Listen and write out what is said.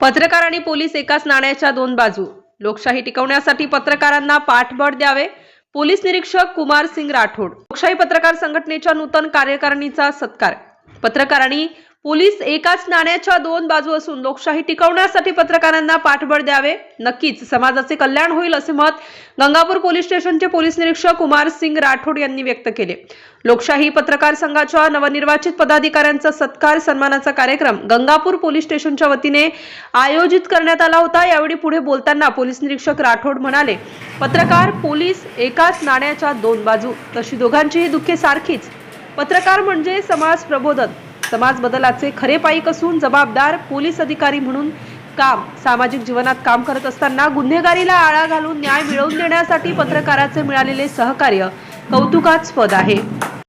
पत्रकार आणि पोलीस एकाच नाण्याच्या दोन बाजू. लोकशाही टिकवण्यासाठी पत्रकारांना पाठबळ द्यावे. पोलीस निरीक्षक कुमार सिंग राठोड. लोकशाही पत्रकार संघटनेच्या नूतन कार्यकारिणीचा सत्कार. पत्रकारांनी पोलीस एकाच नाण्याच्या दोन बाजू असून लोकशाही टिकवण्यासाठी पत्रकारांना पाठबळ द्यावे. नक्कीच समाजाचे कल्याण होईल असे मत गंगापूर पोलीस स्टेशनचे पोलीस निरीक्षक कुमार सिंग राठोड यांनी व्यक्त केले. लोकशाही पत्रकार संघाच्या नवनिर्वाचित पदाधिकाऱ्यांचा सत्कार सन्मानाचा कार्यक्रम गंगापूर पोलीस स्टेशनच्या वतीने आयोजित करण्यात आला होता. यावेळी पुढे बोलताना पोलीस निरीक्षक राठोड म्हणाले पत्रकार पोलीस एकाच नाण्याच्या दोन बाजू. तशी दोघांचीही दुःखे सारखीच. पत्रकार म्हणजे समाज प्रबोधन. समाज बदलाचे खरे पाईक असून जबाबदार पोलीस अधिकारी म्हणून काम सामाजिक जीवनात काम करत असताना गुन्हेगारीला आळा घालून न्याय मिळवून देण्यासाठी पत्रकाराचे मिळालेले सहकार्य कौतुकास्पद आहे.